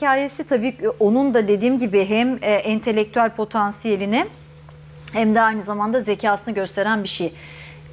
hikayesi tabii ki onun da dediğim gibi hem e, entelektüel potansiyelini hem de aynı zamanda zekasını gösteren bir şey.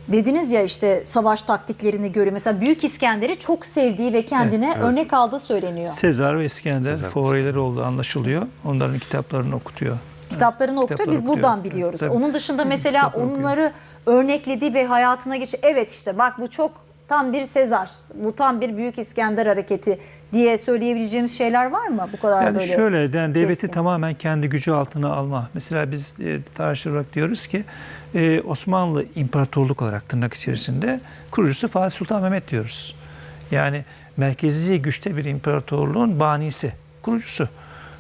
Dediniz ya işte savaş taktiklerini görüyor. Mesela Büyük İskender'i çok sevdiği ve kendine örnek aldığı söyleniyor. Sezar ve İskender Sezar. favorileri olduğu anlaşılıyor. Onların kitaplarını okutuyor. Kitaplarını okutuyor. kitapları Biz okuyor. buradan biliyoruz. Tabii. Onun dışında mesela kitapları okuyor. onları örneklediği ve hayatına geçi evet işte bak bu çok tam bir Sezar. Bu tam bir Büyük İskender hareketi diye söyleyebileceğimiz şeyler var mı? Bu kadar Yani böyle. şöyle yani devleti keskin. tamamen kendi gücü altına alma. Mesela biz e, tarihçi olarak diyoruz ki e, Osmanlı İmparatorluk olarak tırnak içerisinde kurucusu Fatih Sultan Mehmet diyoruz. Yani merkezi güçte bir imparatorluğun banisi, kurucusu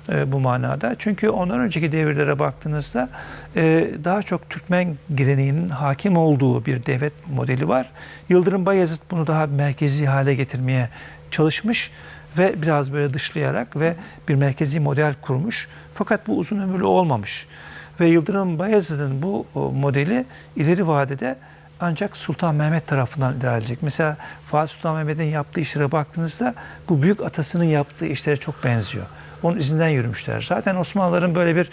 e, bu manada. Çünkü ondan önceki devirlere baktığınızda e, daha çok Türkmen geleneğinin hakim olduğu bir devlet modeli var. Yıldırım Bayezid bunu daha merkezi hale getirmeye çalışmış ve biraz böyle dışlayarak ve bir merkezi model kurmuş. Fakat bu uzun ömürlü olmamış. Ve Yıldırım Bayezid'in bu modeli ileri vadede ancak Sultan Mehmet tarafından ilerleyecek. Mesela Fatih Sultan Mehmet'in yaptığı işlere baktığınızda bu büyük atasının yaptığı işlere çok benziyor. Onun izinden yürümüşler. Zaten Osmanlıların böyle bir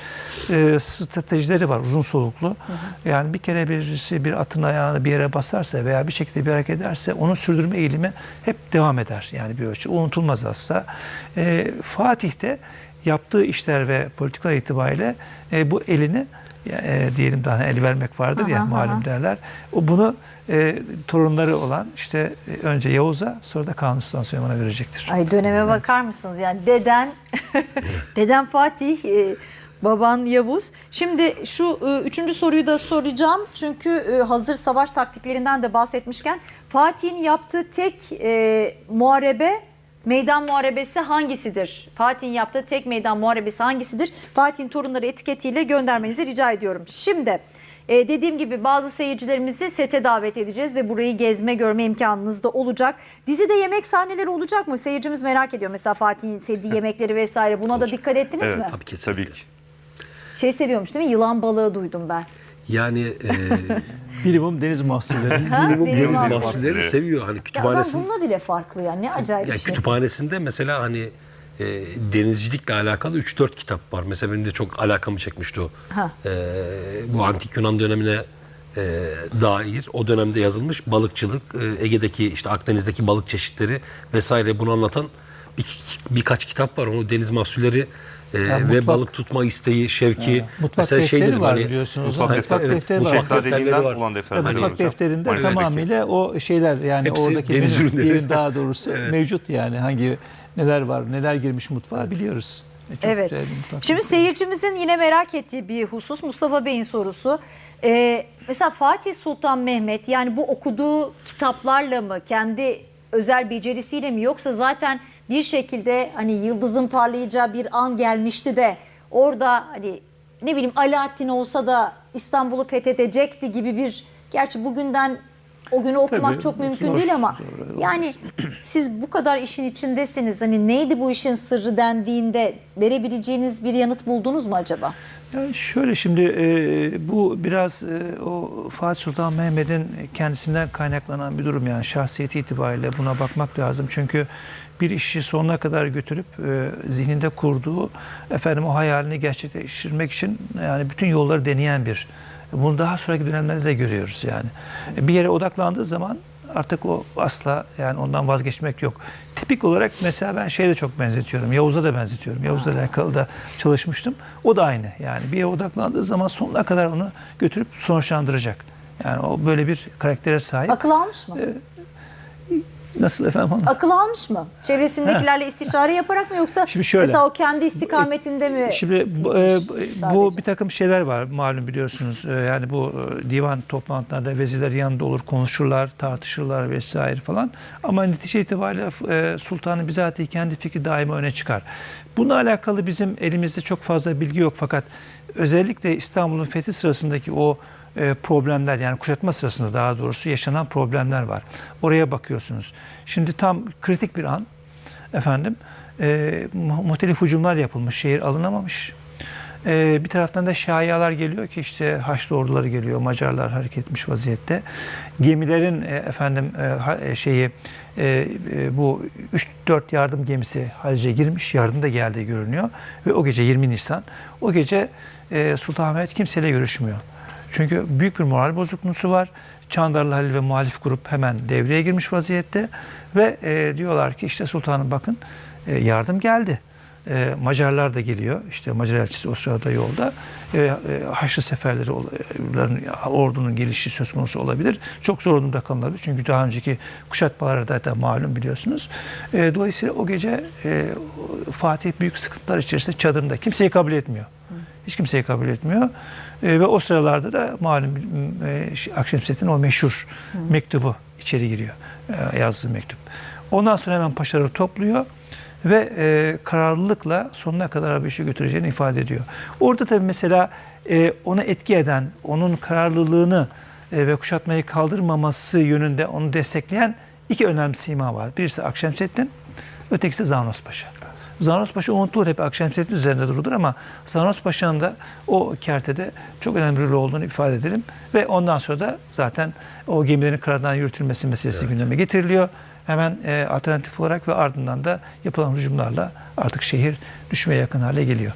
e, stratejileri var uzun soluklu. Yani bir kere birisi bir atın ayağını bir yere basarsa veya bir şekilde bir hareket ederse onu sürdürme eğilimi hep devam eder. Yani bir ölçü. Unutulmaz asla. E, Fatih de yaptığı işler ve politikalar itibariyle e, bu elini e, diyelim daha el vermek vardır ya Aha, malum aha. derler. O bunu e, torunları olan işte e, önce Yavuz'a sonra da Kanuni Sultan Süleyman'a verecektir. Ay döneme bakar mısınız? Yani deden, deden Fatih, e, baban Yavuz. Şimdi şu e, üçüncü soruyu da soracağım. Çünkü e, hazır savaş taktiklerinden de bahsetmişken Fatih'in yaptığı tek e, muharebe meydan muharebesi hangisidir? Fatih'in yaptığı tek meydan muharebesi hangisidir? Fatih'in torunları etiketiyle göndermenizi rica ediyorum. Şimdi e, dediğim gibi bazı seyircilerimizi sete davet edeceğiz ve burayı gezme görme imkanınız da olacak. Dizide yemek sahneleri olacak mı? Seyircimiz merak ediyor. Mesela Fatih'in sevdiği yemekleri vesaire. Buna da dikkat ettiniz Evet, mi? tabii ki. Tabii ki. Şey seviyormuş değil mi? Yılan balığı duydum ben. Yani e, Minimum deniz mahsulleri. Ha, deniz deniz mahsulleri. seviyor. Hani Ya kütüphanesinde, bununla bile farklı ya. Ne acayip ya bir şey. kütüphanesinde mesela hani e, denizcilikle alakalı 3-4 kitap var. Mesela benim de çok alakamı çekmişti o. Ha. E, bu antik Yunan dönemine e, dair o dönemde yazılmış balıkçılık, e, Ege'deki işte Akdeniz'deki balık çeşitleri vesaire bunu anlatan bir, birkaç kitap var. Onu deniz mahsulleri e, Ya ve mutfak- balık tutma isteği, şevki. Mutfak şey defteri dedim var hani, biliyorsunuz. Mutfak, defteri. defteri, defteri var. Mutfak defterleri dediğinden var. olan defterleri Mutfak var hocam. defterinde Maalesef. tamamıyla o şeyler yani Hepsi oradaki deniz menü ürünleri. diyelim daha doğrusu mevcut yani hangi neler var neler girmiş mutfağa biliyoruz. E, çok Evet. güzel. Şimdi seyircimizin yine merak ettiği bir husus Mustafa Bey'in sorusu. Ee, mesela Fatih Sultan Mehmet yani bu okuduğu kitaplarla mı kendi özel becerisiyle mi yoksa zaten bir şekilde hani yıldızın parlayacağı bir an gelmişti de orada hani ne bileyim Alaaddin olsa da İstanbul'u fethedecekti gibi bir gerçi bugünden o günü okumak Tabii, çok mümkün zor, değil ama zor, yani siz bu kadar işin içindesiniz. Hani neydi bu işin sırrı dendiğinde verebileceğiniz bir yanıt buldunuz mu acaba? Yani şöyle şimdi e, bu biraz e, o Fatih Sultan Mehmet'in kendisinden kaynaklanan bir durum yani şahsiyeti itibariyle buna bakmak lazım. Çünkü bir işi sonuna kadar götürüp e, zihninde kurduğu efendim o hayalini gerçekleştirmek için yani bütün yolları deneyen bir. Bunu daha sonraki dönemlerde de görüyoruz yani. Bir yere odaklandığı zaman artık o asla yani ondan vazgeçmek yok. Tipik olarak mesela ben şeye de çok benzetiyorum. Yavuz'a da benzetiyorum. Yavuz'la alakalı da çalışmıştım. O da aynı. Yani bir odaklandığı zaman sonuna kadar onu götürüp sonuçlandıracak. Yani o böyle bir karaktere sahip. Akıl almış mı? Nasıl efendim hanım? Akıl almış mı? Çevresindekilerle istişare yaparak mı yoksa Şimdi şöyle. mesela o kendi istikametinde mi? Şimdi bu, e, bu bir takım şeyler var malum biliyorsunuz. E, Yani bu e, divan toplantılarda vezirler yanında olur, konuşurlar, tartışırlar vesaire falan. Ama netice itibariyle e, sultanın bizatihi kendi fikri daima öne çıkar. Bununla alakalı bizim elimizde çok fazla bilgi yok fakat özellikle İstanbul'un fethi sırasındaki o problemler yani kuşatma sırasında daha doğrusu yaşanan problemler var. Oraya bakıyorsunuz. Şimdi tam kritik bir an efendim e, mu- muhtelif hücumlar yapılmış, şehir alınamamış. E, bir taraftan da şayialar geliyor ki işte Haçlı orduları geliyor, Macarlar hareket etmiş vaziyette. Gemilerin e, efendim e, e, şeyi e, e, bu 3-4 yardım gemisi Halice'ye girmiş. Yardım da geldiği görünüyor. Ve o gece 20 Nisan o gece e, Sultanahmet kimseyle görüşmüyor. Çünkü büyük bir moral bozukluğu var. Çandarlı Halil ve muhalif grup hemen devreye girmiş vaziyette ve e, diyorlar ki işte sultanım bakın e, yardım geldi. E, Macarlar da geliyor. İşte Macar elçisi o sırada yolda. E, e, Haçlı seferleri ordunun gelişi söz konusu olabilir. Çok zor durumda kalınabilir. Çünkü daha önceki kuşatmalarda da malum biliyorsunuz. E, dolayısıyla o gece e, Fatih büyük sıkıntılar içerisinde çadırında. Kimseyi kabul etmiyor. Hiç kimseyi kabul etmiyor. E, ve o sıralarda da malum e, Akşemseddin'in o meşhur mektubu içeri giriyor. E, yazdığı mektup. Ondan sonra hemen paşaları topluyor ve e, kararlılıkla sonuna kadar Habeş'i götüreceğini ifade ediyor. Orada tabii mesela e, ona etki eden, onun kararlılığını e, ve kuşatmayı kaldırmaması yönünde onu destekleyen iki önemli sima var. Birisi Akşemseddin, ötekisi Zanos Paşa. Zanos Paşa unutulur hep Akşemseddin üzerinde durulur ama Zanos Paşa'nın da o kertede çok önemli bir rol olduğunu ifade edelim. Ve ondan sonra da zaten o gemilerin karadan yürütülmesi meselesi gündeme getiriliyor. Hemen e, alternatif olarak ve ardından da yapılan hücumlarla artık şehir düşmeye yakın hale geliyor.